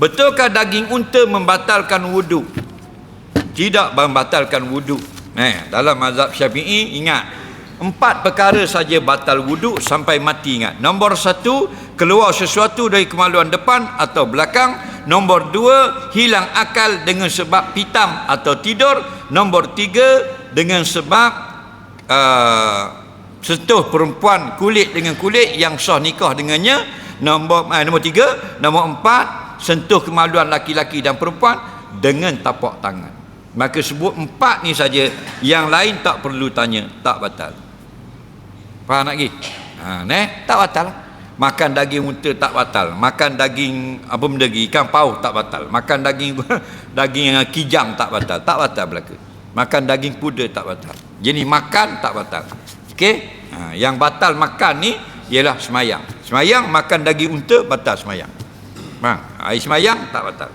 Betulkah daging unta membatalkan wuduk? Tidak membatalkan wuduk. Eh, dalam mazhab syafi'i ingat empat perkara saja batal wuduk sampai mati ingat. Nombor satu, keluar sesuatu dari kemaluan depan atau belakang. Nombor dua, hilang akal dengan sebab pitam atau tidur. Nombor tiga, dengan sebab uh, sentuh perempuan kulit dengan kulit yang sah nikah dengannya. Nombor eh, nombor tiga, nombor empat, sentuh kemaluan laki-laki dan perempuan dengan tapak tangan. Maka sebut empat ni saja, yang lain tak perlu tanya, tak batal. Faham lagi? Ha, ne? Tak batal lah. Makan daging unta tak batal. Makan daging apa benda? Ikan paus tak batal. Makan daging daging kijang tak batal. Tak batal belaka. Makan daging kuda tak batal. Jadi makan tak batal. Okey? Ha, yang batal makan ni ialah semayang. Semayang makan daging unta batal semayang. Bang, air semayang tak batal.